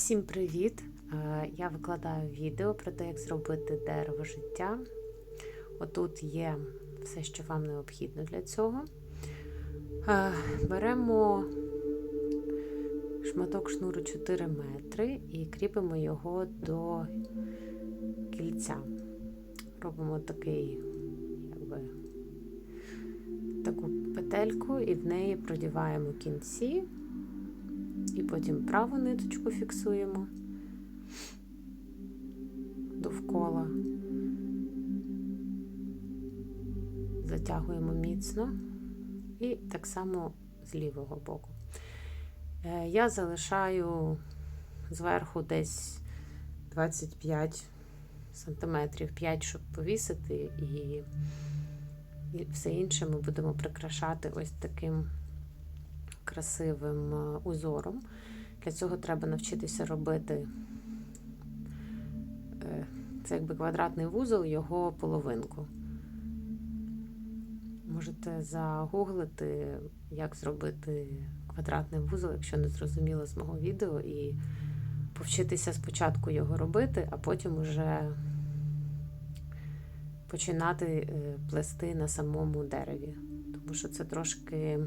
Всім привіт! Е, Я викладаю відео про те, як зробити дерево життя. Отут є все, що вам необхідно для цього. Е, Беремо шматок шнуру 4 метри і кріпимо його до кільця. Робимо такий, якби, таку петельку і в неї продіваємо кінці. І потім праву ниточку фіксуємо довкола, затягуємо міцно і так само з лівого боку. Е, Я залишаю зверху десь 25 сантиметрів 5, щоб повісити, і, і все інше ми будемо прикрашати ось таким красивим е, узором. Для цього треба навчитися робити е, це якби квадратний вузол, його половинку. Можете загуглити, як зробити квадратний вузол, якщо не зрозуміло з мого відео, і повчитися спочатку його робити, а потім уже починати е, плести на самому дереві. Тому що це трошки.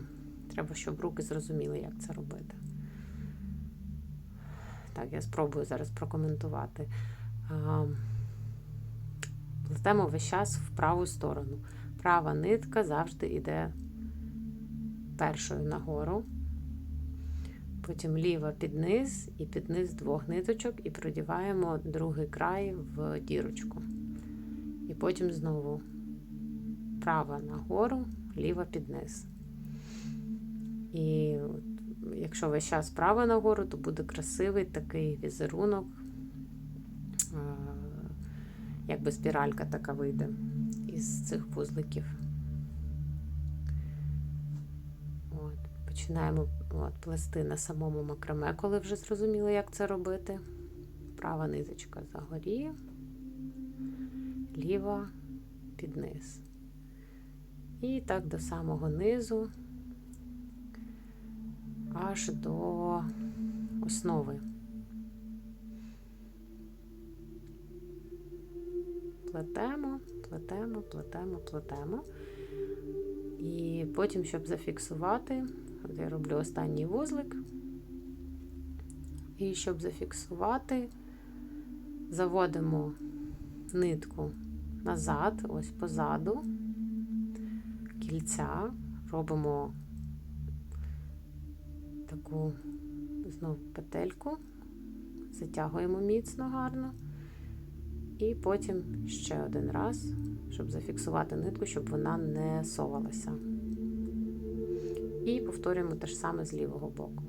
Треба, щоб руки зрозуміли, як це робити. Так, я спробую зараз прокоментувати. Плетемо весь час в праву сторону. Права нитка завжди йде першою нагору, потім ліва під низ і під низ двох ниточок, і продіваємо другий край в дірочку. І потім знову права нагору, ліва під низ. І якщо весь час справа нагору, то буде красивий такий візерунок, якби спіралька така вийде із цих вузликів. От, Починаємо от, плести на самому макраме, коли вже зрозуміли, як це робити. Права ниточка загорі, ліва під низ. І так до самого низу аж до основи. Плетемо, плетемо, плетемо, плетемо. І потім, щоб зафіксувати, от я роблю останній вузлик. І щоб зафіксувати, заводимо нитку назад, ось позаду кільця, робимо таку знову петельку, затягуємо міцно гарно. І потім ще один раз, щоб зафіксувати нитку, щоб вона не совалася. І повторюємо те ж саме з лівого боку.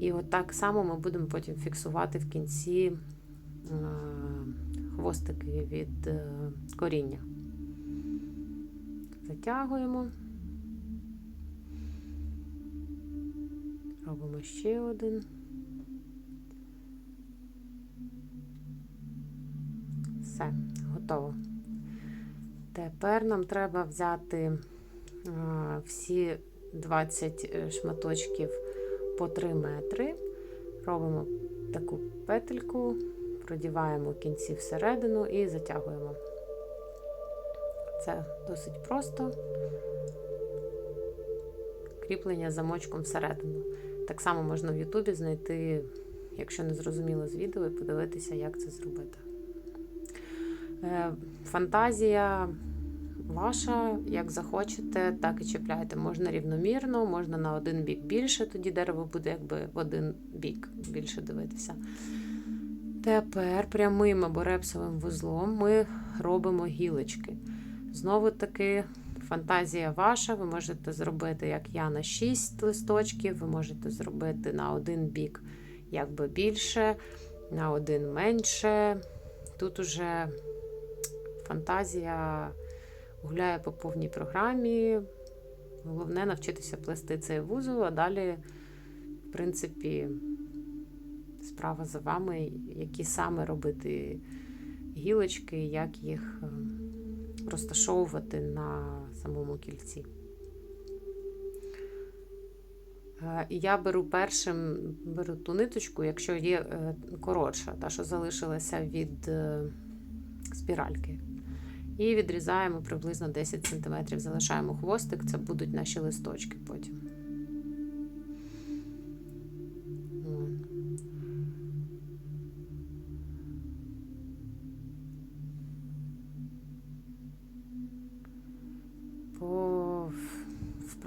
І от так само ми будемо потім фіксувати в кінці хвостики від е, коріння. Затягуємо. Робимо ще один. Все, готово. Тепер нам треба взяти всі 20 е, шматочків по 3 метри. Робимо таку петельку, продіваємо кінці всередину і затягуємо. Це досить просто. Кріплення замочком всередину. Так само можна в Ютубі знайти, якщо не зрозуміло з відео, і подивитися, як це зробити. Е, фантазія ваша, як захочете, так і чіпляйте. Можна рівномірно, можна на один бік більше, тоді дерево буде якби в один бік більше дивитися. Тепер прямим або репсовим вузлом ми робимо гілочки. Знову таки Фантазія ваша, ви можете зробити, як я, на 6 листочків, ви можете зробити на один бік якби більше, на один менше. Тут уже фантазія гуляє по повній програмі. Головне навчитися плести цей вузол, а далі, в принципі, справа за вами, які саме робити гілочки, як їх розташовувати на самому кільці. Е, я беру першим беру ту ниточку, якщо є е, коротша, та що залишилася від е, спіральки. І відрізаємо приблизно 10 см. Залишаємо хвостик, це будуть наші листочки потім.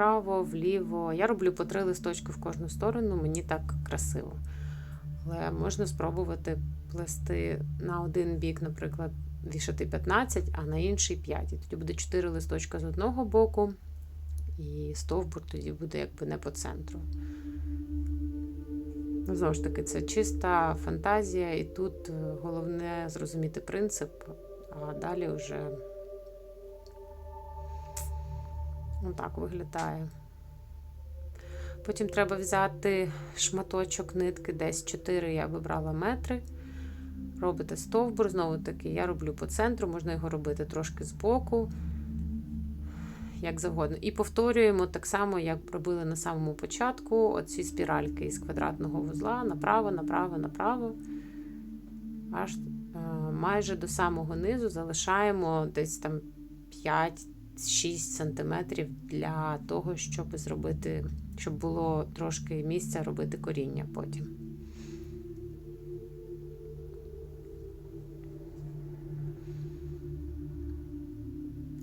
Вправо, вліво. Я роблю по три листочки в кожну сторону, мені так красиво. Але можна спробувати плести на один бік, наприклад, вішати 15, а на інший 5. І тоді буде 4 листочка з одного боку, і стовбур тоді буде якби не по центру. Ну, Знову ж таки, це чиста фантазія, і тут е, головне зрозуміти принцип, а далі вже ну, так виглядає. Потім треба взяти шматочок нитки, десь 4 я вибрала метри. Робите стовбур, знову таки, я роблю по центру, можна його робити трошки збоку, як завгодно. І повторюємо так само, як робили на самому початку, оці спіральки із квадратного вузла направо, направо, направо. Аж е, майже до самого низу залишаємо десь там 5-6 см для того, щоб зробити, щоб було трошки місця робити коріння потім.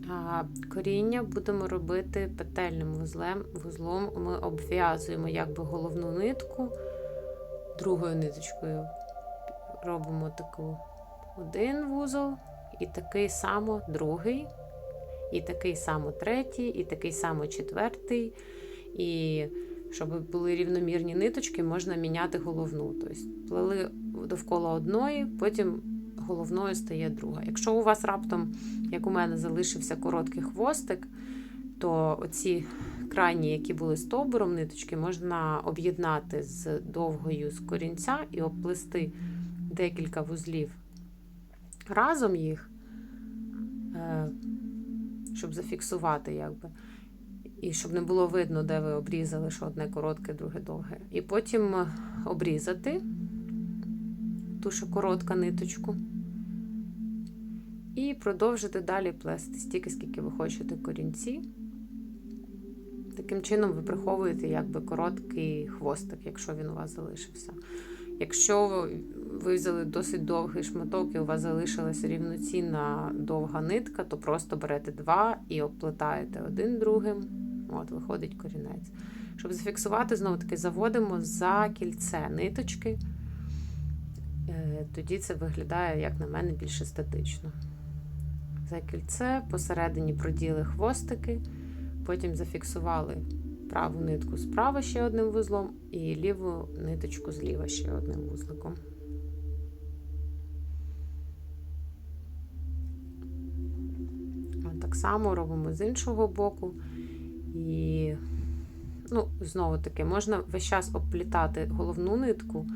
А коріння будемо робити петельним вузлем. вузлом. Ми обв'язуємо якби головну нитку другою ниточкою. Робимо таку один вузол, і такий само другий, і такий само третій, і такий само четвертий. І щоб були рівномірні ниточки, можна міняти головну. Тобто плели довкола одної, потім головною стає друга. Якщо у вас раптом, як у мене, залишився короткий хвостик, то оці крайні, які були стовбуром ниточки, можна об'єднати з довгою з корінця і обплести декілька вузлів разом їх, е, щоб зафіксувати, якби. І щоб не було видно, де ви обрізали, що одне коротке, друге довге. І потім обрізати ту, що коротка ниточку. І продовжити далі плести стільки, скільки ви хочете корінці. Таким чином, ви приховуєте якби короткий хвостик, якщо він у вас залишився. Якщо ви взяли досить довгий шматок і у вас залишилася рівноцінна довга нитка, то просто берете два і обплетаєте один другим. От, виходить корінець. Щоб зафіксувати, знову таки заводимо за кільце ниточки. Тоді це виглядає, як на мене, більш естетично. За кільце, посередині проділи хвостики, потім зафіксували праву нитку справа ще одним вузлом, і ліву ниточку зліва ще одним вузликом. Так само робимо з іншого боку. І, ну, знову таки, можна весь час обплітати головну нитку,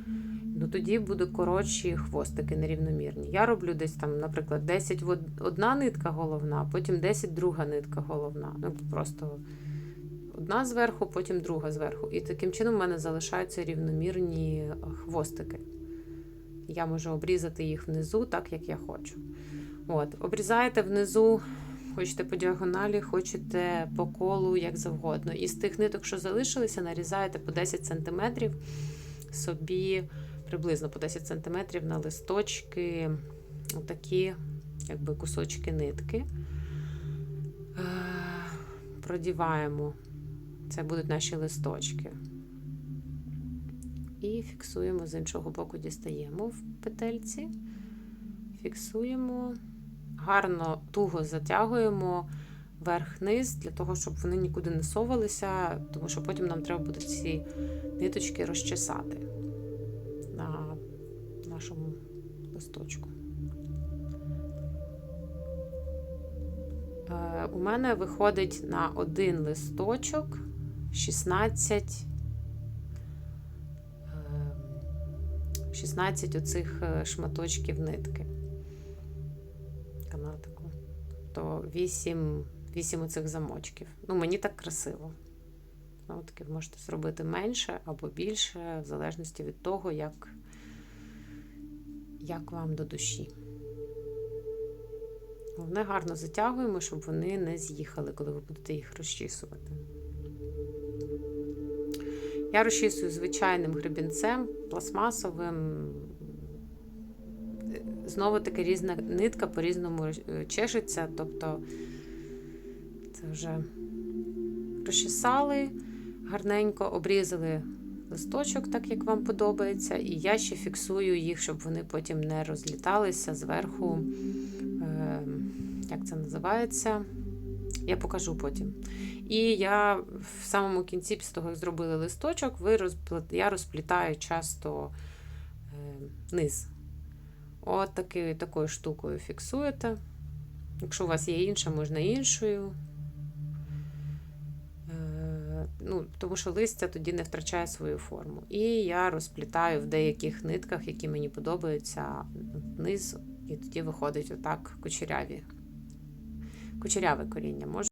ну тоді буде коротші хвостики нерівномірні. Я роблю десь там, наприклад, 10 одна нитка головна, потім 10 друга нитка головна. Ну, просто одна зверху, потім друга зверху. І таким чином в мене залишаються рівномірні хвостики. Я можу обрізати їх внизу, так як я хочу. От, Обрізаєте внизу. Хочете по діагоналі, хочете по колу, як завгодно. І з тих ниток, що залишилися, нарізаєте по 10 см собі приблизно по 10 см на листочки, отакі якби кусочки нитки. Продіваємо, це будуть наші листочки. І фіксуємо з іншого боку, дістаємо в петельці, фіксуємо гарно туго затягуємо верх-низ, для того, щоб вони нікуди не совалися, тому що потім нам треба буде ці ниточки розчесати на нашому листочку. Е, у мене виходить на один листочок 16 16 оцих е, шматочків нитки. То 8 8 оцих замочків. Ну, мені так красиво. Знову таки, можете зробити менше або більше, в залежності від того, як, як вам до душі. Головне, гарно затягуємо, щоб вони не з'їхали, коли ви будете їх розчісувати. Я розчісую звичайним гребінцем, пластмасовим. Знову таки різна нитка по-різному е, чешеться, тобто це вже розчесали, гарненько обрізали листочок, так як вам подобається, і я ще фіксую їх, щоб вони потім не розліталися зверху. Е, як це називається? Я покажу потім. І я в самому кінці, після того, як зробили листочок, ви розплет... я розплітаю часто е, низ. От таки, такою штукою фіксуєте. Якщо у вас є інша, можна іншою. Е, ну, тому що листя тоді не втрачає свою форму. І я розплітаю в деяких нитках, які мені подобаються, низ, і тоді виходить отак кучеряві. Кучеряве коріння. Можна